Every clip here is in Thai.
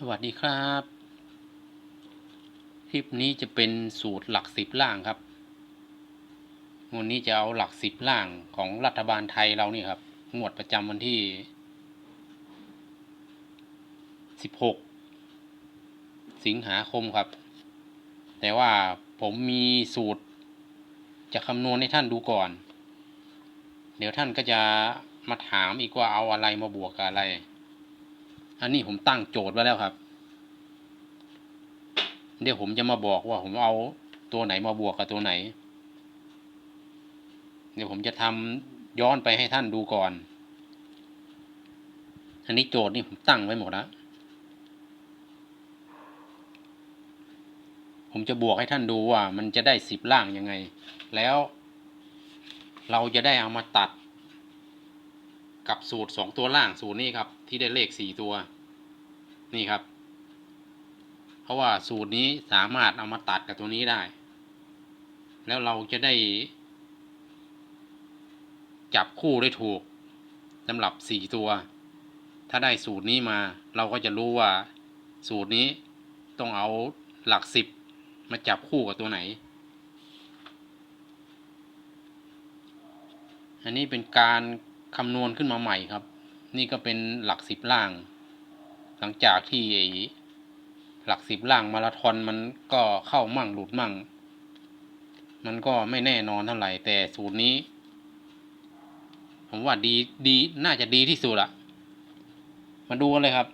สวัสดีครับ คลิปนี้จะเป็นสูตรหลักสิบล่างครับวันนี้จะเอาหลักสิบล่างของรัฐบาลไทยเรานี่ครับ งวดประจำวันที่สิบหกสิงหาคมครับ แต่ว่าผมมีสูตร จะคำนวณให้ท่านดูก่อน เดี๋ยวท่านก็จะมาถามอีกว่าเอาอะไรมาบวกกับอะไร อันนี้ผมตั้งโจทย์ไว้แล้วครับ เดี๋ยวผมจะมาบอกว่าผมเอาตัวไหนมาบวกกับตัวไหน เดี๋ยวผมจะทำย้อนไปให้ท่านดูก่อน อันนี้โจทย์นี่ผมตั้งไว้หมดแล้ว ผมจะบวกให้ท่านดูว่ามันจะได้สิบล่างยังไง แล้วเราจะได้เอามาตัดกับสูตรสองตัวล่างสูตรนี้ครับ ที่ได้เลขสี่ตัว นี่ครับ เพราะว่าสูตรนี้สามารถเอามาตัดกับตัวนี้ได้ แล้วเราจะได้ จับคู่ได้ถูกสำหรับสี่ตัว ถ้าได้สูตรนี้มา เราก็จะรู้ว่า สูตรนี้ต้องเอาหลักสิบมาจับคู่กับตัวไหน อันนี้เป็นการคำนวณขึ้นมาใหม่ครับ นี่ก็เป็นหลักสิบล่าง หลังจากที่ไอหลักสิบล่างมาราธอนมันก็เข้ามั่งหลุดมั่ง มันก็ไม่แน่นอนเท่าไหร่แต่สูตรนี้ ผมว่าดีดีน่าจะดีที่สุดละมาดูกันเลยครับ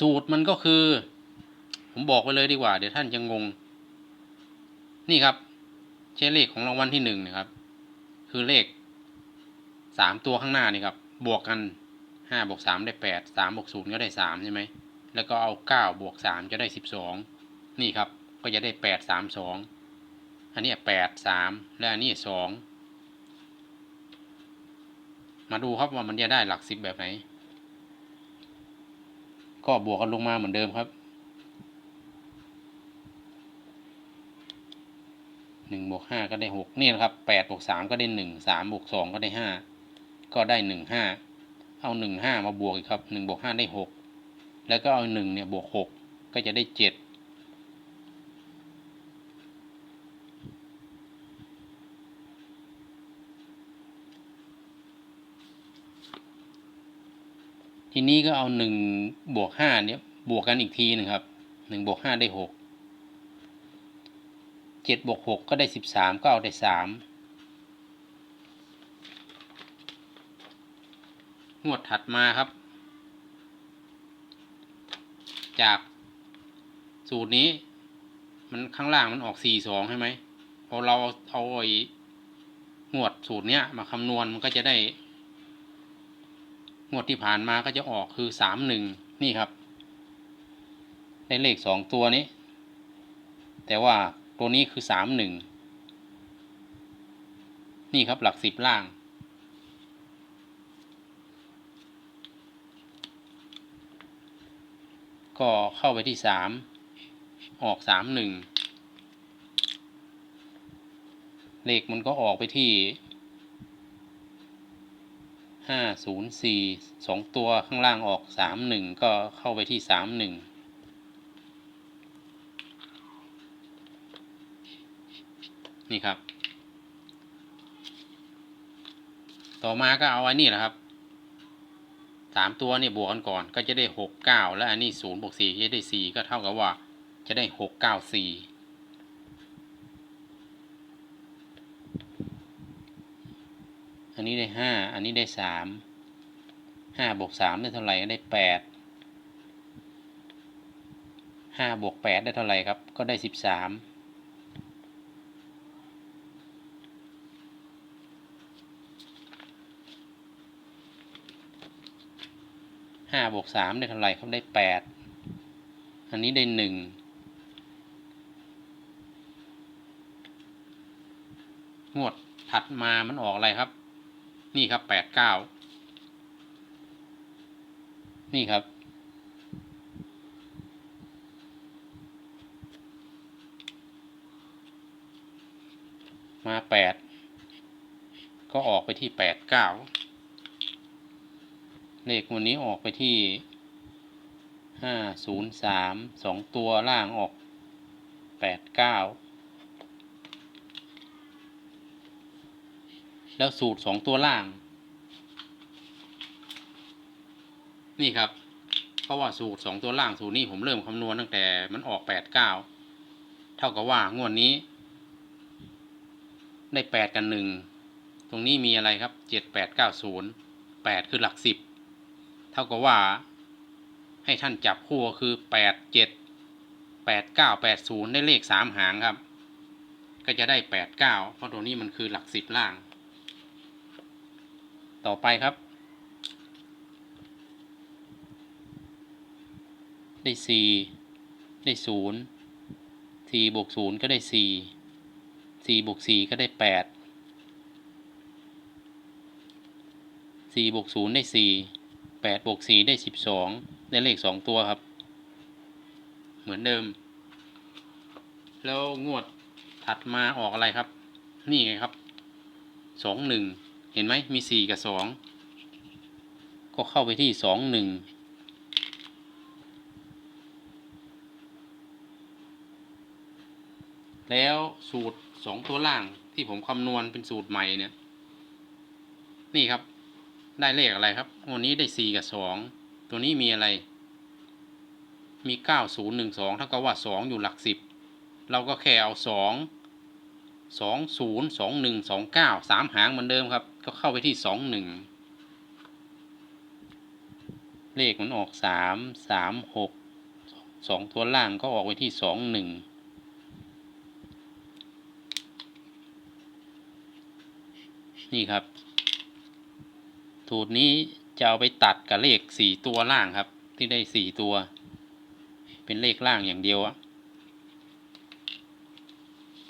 สูตรมันก็คือ ผมบอกไปเลยดีกว่า เดี๋ยวท่านจะงง นี่ครับใช้เลขของรางวัลที่หนึ่งนะครับ คือเลขสามตัวข้างหน้านี่ครับ บวกกันห้าบวกสามได้แปดสามบวกศูนย์ก็ได้สามใช่ไหมแล้วก็เอาเก้าบวกสามจะได้สิบสองนี่ครับก็จะได้แปดสามสองอันนี้แปดสามและอันนี้สองมาดูครับว่ามันจะได้หลักสิบแบบไหน ก็บวกกันลงมาเหมือนเดิมครับ นึ่งบวกห้าก็ได้หกนี่นะครับแปดบวกสามก็ได้หนึ่งสามบวกสองก็ได้ห้าก็ได้หนึ่งห้าเอาหนึ่งห้ามาบวกอีกครับหนึ่งบวกห้าได้หกแล้วก็เอาหนึ่งเนี่ยบวกหกก็จะได้เจ็ดทีนี้ก็เอาหนึ่งบวกห้าเนี่ยบวกกันอีกทีหนึ่งครับหนึ่งบวกห้าได้หก เจ็ดบวกหกก็ได้สิบสามก็เอาได้สามงวดถัดมาครับ จากสูตรนี้ มันข้างล่างมันออกสี่สองใช่ไหมพอเราเอาไอ้งวดสูตรเนี้ย มาคำนวณมันก็จะได้ งวดที่ผ่านมาก็จะออกคือสามหนึ่งนี่ครับ ได้เลขสองตัวนี้ แต่ว่า ตัวนี้คือสามหนึ่งนี่ครับหลักสิบล่าง ก็เข้าไปที่สามออกสามหนึ่งเลขมันก็ออกไปที่ห้าศูนย์สี่สองตัวข้างล่างออกสามหนึ่งก็เข้าไปที่สามหนึ่ง นี่ครับ ต่อมาก็เอาอันนี้แหละครับสามตัวนี่บวกกันก่อนก็จะได้หกเก้าและอันนี้ศูนย์บวกสี่จะได้สี่ก็เท่ากับว่าจะได้หกเก้าสี่อันนี้ได้ห้าอันนี้ได้สามห้าบวกสามได้เท่าไหร่ก็ได้แปดห้าบวกแปดได้เท่าไหร่ครับ ก็ได้สิบสาม ห้าบวกสามได้เท่าไหร่ครับได้แปดอันนี้ได้หนึ่งงวดถัดมามันออกอะไรครับ นี่ครับแปดเก้านี่ครับ มาแปดก็ออกไปที่แปดเก้า เลขวันนี้ออกไปที่ห้าศูนย์สามสองตัวล่างออกแปดเก้าแล้วสูตรสองตัวล่าง นี่ครับ เพราะว่าสูตรสองตัวล่างสูตรนี้ผมเริ่มคำนวณตั้งแต่มันออกแปดเก้าเท่ากับว่างวดนี้ ได้แปดกันหนึ่ง ตรงนี้มีอะไรครับเจ็ดแปดเก้าศูนย์แปดคือหลักสิบ เท่ากับว่า ให้ท่านจับคู่ก็คือแปดเจ็ดแปดเก้าแปดศูนย์ได้เลขสามหางครับ ก็จะได้แปดเก้าเพราะตัวนี้มันคือหลักสิบล่าง ต่อไปครับ ได้สี่ได้ศูนย์สี่บวกศูนย์ก็ได้สี่สี่บวกสี่ก็ได้แปดสี่บวกศูนย์ได้สี่ แปดบวกสี่ได้สิบสองได้เลขสองตัวครับ เหมือนเดิม แล้วงวดถัดมาออกอะไรครับ นี่ไงครับสองหนึ่งเห็นไหมมีสี่กับสองก็เข้าไปที่สองหนึ่งแล้วสูตรสองตัวล่างที่ผมคำนวณเป็นสูตรใหม่เนี่ย นี่ครับ ได้เลขอะไรครับวันนี้ได้สี่กับสองตัวนี้มีอะไร มีเก้าศูนย์หนึ่งสองเท่ากับว่าสองอยู่หลักสิบเราก็แค่เอาสองสองศูนย์สองหนึ่งสองเก้าสามหางเหมือนเดิมครับ ก็เข้าไปที่สองหนึ่งเลขมันออกสามสามหกสองตัวล่างก็ออกไปที่สองหนึ่งนี่ครับ สูตรนี้จะเอาไปตัดกับเลขสี่ตัวล่างครับ ที่ได้สี่ตัว เป็นเลขล่างอย่างเดียวอะ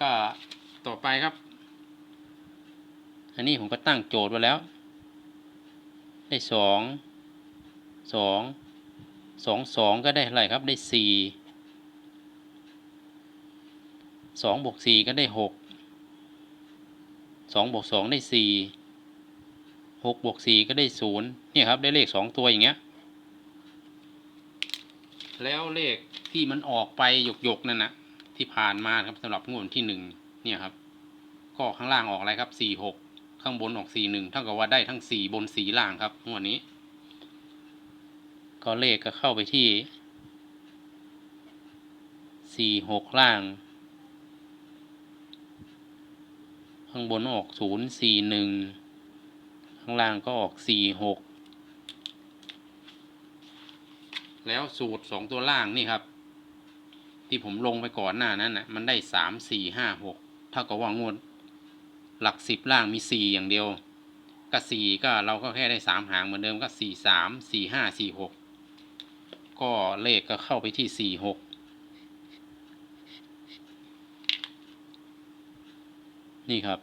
ก็ต่อไปครับ อันนี้ผมก็ตั้งโจทย์ไว้แล้ว ได้สองสองสองสองก็ได้เท่าไหร่ครับได้สี่สองบวกสี่ก็ได้หกสองบวกสองได้สี่ หกบวกสี่ก็ได้ศูนย์เนี่ยครับได้เลขสองตัวอย่างเงี้ย แล้วเลขที่มันออกไปหยกหยกๆนั่นนะที่ผ่านมาครับสำหรับงวดที่หนึ่งเนี่ยครับ ก็ข้างล่างออกอะไรครับสี่หกข้างบนออกสี่หนึ่งเท่ากับว่าได้ทั้งสี่บนสี่ล่างครับงวดนี้ ก็เลขก็เข้าไปที่สี่หกล่าง ข้างบนออกศูนย์สี่หนึ่ง ข้างล่างก็ออกสี่หกแล้วสูตรสองตัวล่างนี่ครับ ที่ผมลงไปก่อนหน้านั้นนะมันได้สามสี่ห้าหกเท่ากับว่างวดหลักสิบล่างมีสี่อย่างเดียว ก็สี่ก็เราก็แค่ได้สามหางเหมือนเดิมก็สี่สามสี่ห้าสี่หกก็เลขก็เข้าไปที่สี่หกนี่ครับ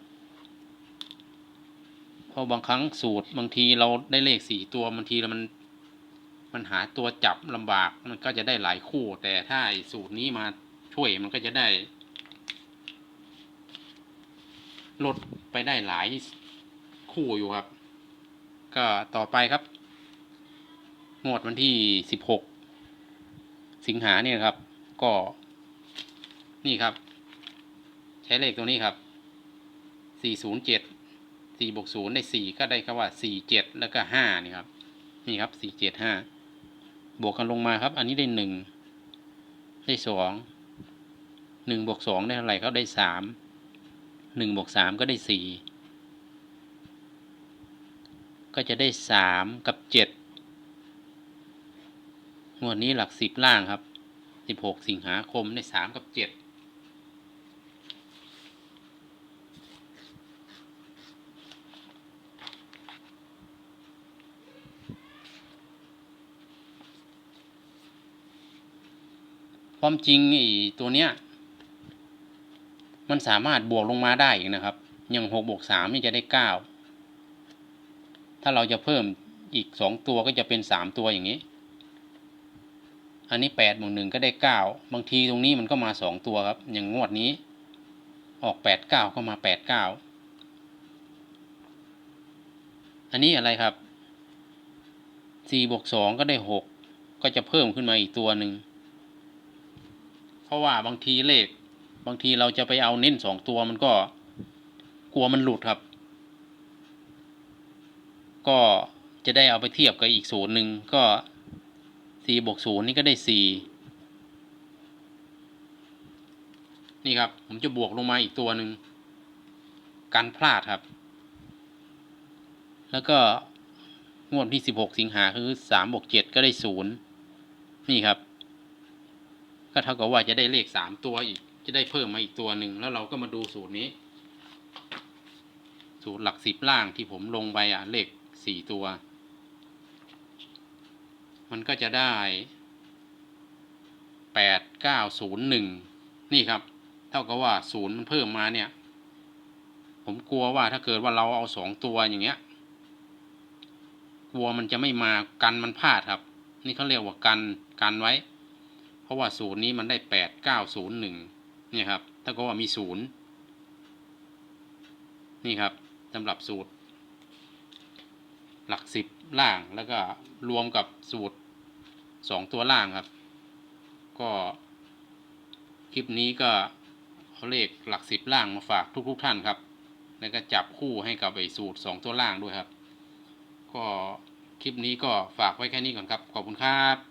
เพราะบางครั้งสูตรบางทีเราได้เลขสี่ตัวบางทีมัน มันหาตัวจับลำบากมันก็จะได้หลายคู่ แต่ถ้าสูตรนี้มาช่วยมันก็จะได้ ลดไปได้หลายคู่อยู่ครับ ก็ต่อไปครับงวดวันที่สิบหกสิงหาเนี่ยครับ ก็นี่ครับ ใช้เลขตัวนี้ครับสี่ศูนย์เจ็ด สี่บวกศูนย์ได้สี่ก็ได้คำว่าสี่เจ็ดแล้วก็ห้านี่ครับ นี่ครับสี่เจ็ดห้าบวกกันลงมาครับ อันนี้ได้หนึ่งได้สองหนึ่งบวกสองได้เท่าไหร่ครับได้สามหนึ่งบวกสามก็ได้สี่ก็จะได้สามกับเจ็ดงวดนี้หลักสิบล่างครับสิบหกสิงหาคมได้สามกับเจ็ด ความจริงไอ้ตัวเนี้ย มันสามารถบวกลงมาได้อีกนะครับ อย่างหกบวกสามนี่จะได้เก้าถ้าเราจะเพิ่มอีกสองตัวก็จะเป็นสามตัวอย่างนี้ อันนี้แปดบวกหนึ่งก็ได้เก้าบางทีตรงนี้มันก็มาสองตัวครับ อย่างงวดนี้ ออกแปดเก้าก็มาแปดเก้าอันนี้อะไรครับสี่บวกสองก็ได้หกก็จะเพิ่มขึ้นมาอีกตัวหนึ่ง เพราะว่าบางทีเลข บางทีเราจะไปเอาเน้นสองตัวมันก็กลัวมันหลุดครับ ก็จะได้เอาไปเทียบกับอีกศูนย์หนึ่งก็สี่บวกศูนย์นี่ก็ได้สี่นี่ครับ ผมจะบวกลงมาอีกตัวหนึ่งกันพลาดครับ แล้วก็งวดที่สิบหกสิงหาคือสามบวกเจ็ดก็ได้ศูนย์นี่ครับ ก็เท่ากับว่าจะได้เลขสามตัวอีก จะได้เพิ่มมาอีกตัวหนึ่งแล้วเราก็มาดูสูตรนี้ สูตรหลักสิบล่างที่ผมลงไปอะเลขสี่ตัว มันก็จะได้แปดเก้าศูนย์หนึ่งนี่ครับ เท่ากับว่าศูนย์มันเพิ่มมาเนี่ย ผมกลัวว่าถ้าเกิดว่าเราเอาสองตัวอย่างเงี้ย กลัวมันจะไม่มากันมันพลาดครับ นี่เขาเรียกว่ากันกันไว้ ราะว่าศูนย์นี้มันได้แปดเก้าศูนย์หนึ่งเนี่ยครับถ้าก็ว่ามีศูนย์นี่ครับสำหรับสูตร หลักสิบล่างแล้วก็รวมกับสูตรสองตัวล่างครับ ก็คลิปนี้ก็เอาเลขหลักสิบล่างมาฝากทุกๆทท่านครับ แล้วก็จับคู่ให้กับไอ้สูตรสองตัวล่างด้วยครับ ก็คลิปนี้ก็ฝากไว้แค่นี้ก่อนครับ ขอบคุณครับ